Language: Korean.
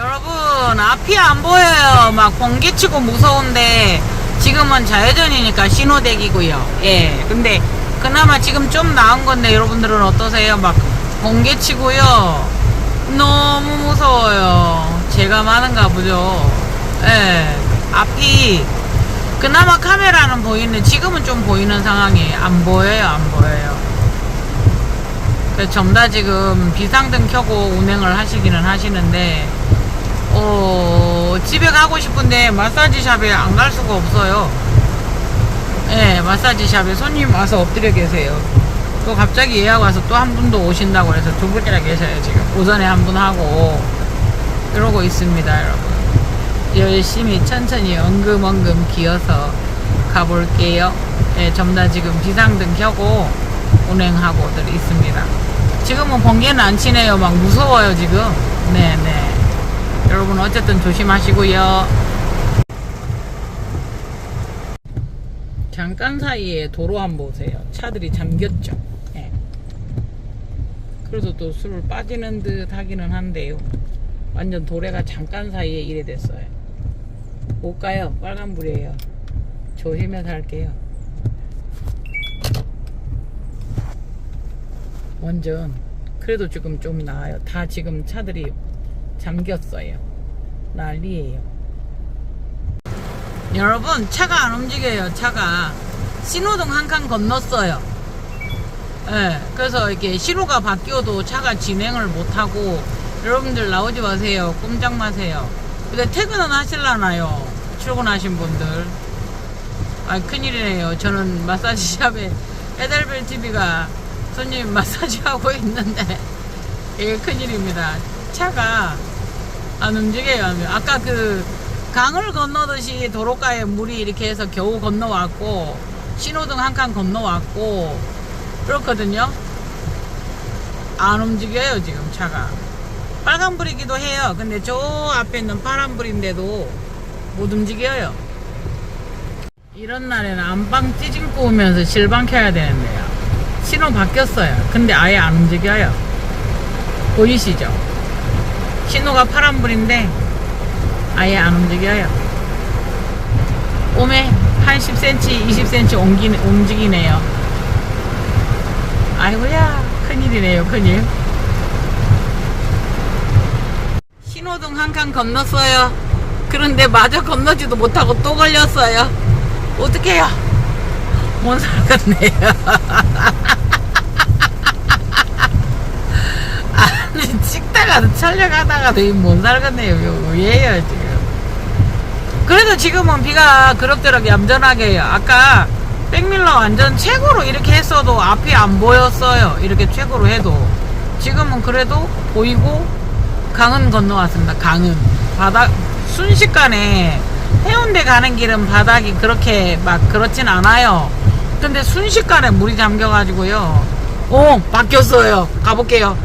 여러분 앞이 안 보여요. 막 번개 치고 무서운데 지금은 자회전이니까 신호대기고요. 예. 근데 그나마 지금 좀 나은 건데 여러분들은 어떠세요? 막 번개 치고요. 너무 무서워요. 제가 많은가 보죠. 예. 앞이 그나마 카메라는 보이는데 지금은 좀 보이는 상황이 안 보여요. 안 보여요. 전다 지금 비상등 켜고 운행을 하시기는 하시는데 어, 집에 가고 싶은데 마사지 샵에 안 갈 수가 없어요. 예, 마사지 샵에 손님 와서 엎드려 계세요. 또 갑자기 예약 와서 또 한 분도 오신다고 해서 두 분이나 계셔요, 지금. 오전에 한 분 하고. 이러고 있습니다, 여러분. 열심히 천천히 엉금엉금 기어서 가볼게요. 예, 전다 지금 비상등 켜고 운행하고들 있습니다. 지금은 번개는 안 치네요. 막 무서워요, 지금. 네네. 여러분, 어쨌든 조심하시고요. 잠깐 사이에 도로 한번 보세요. 차들이 잠겼죠. 예. 그래서 또술 빠지는 듯 하기는 한데요. 완전 도래가 잠깐 사이에 이래 됐어요. 못 가요. 빨간불이에요. 조심해서 할게요. 완전 그래도 지금 좀 나아요. 다 지금 차들이 잠겼어요. 난리예요. 여러분 차가 안 움직여요. 차가 신호등 한 칸 건넜어요. 예, 그래서 이렇게 신호가 바뀌어도 차가 진행을 못하고 여러분들 나오지 마세요. 꼼짝 마세요. 근데 퇴근은 하실라나요? 출근하신 분들. 아 큰일이네요. 저는 마사지 샵에 에델벨 TV가 손님 마사지 하고 있는데 이게 큰일입니다. 차가 안 움직여요. 아까 그 강을 건너듯이 도로가에 물이 이렇게 해서 겨우 건너왔고 신호등 한 칸 건너왔고 그렇거든요. 안 움직여요 지금 차가. 빨간불이기도 해요. 근데 저 앞에 있는 파란불인데도 못 움직여요. 이런 날에는 안방 찌질 구우면서 실방 켜야 되는데요. 신호 바뀌었어요. 근데 아예 안 움직여요. 보이시죠? 신호가 파란불인데 아예 안 움직여요. 오메 한 10cm, 20cm 옮기네, 움직이네요. 아이고야 큰일이네요 큰일. 신호등 한 칸 건넜어요. 그런데 마저 건너지도 못하고 또 걸렸어요. 어떡해요? 못 살겠네요. 아니, 찍다가도 촬영하다가도 못 살겠네요. 왜요, 지금? 그래도 지금은 비가 그럭저럭 얌전하게. 아까 백밀러 완전 최고로 이렇게 했어도 앞이 안 보였어요. 이렇게 최고로 해도. 지금은 그래도 보이고 강은 건너왔습니다. 강은. 바닥, 순식간에 해운대 가는 길은 바닥이 그렇게 막 그렇진 않아요. 근데 순식간에 물이 잠겨가지고요. 오, 바뀌었어요. 가볼게요.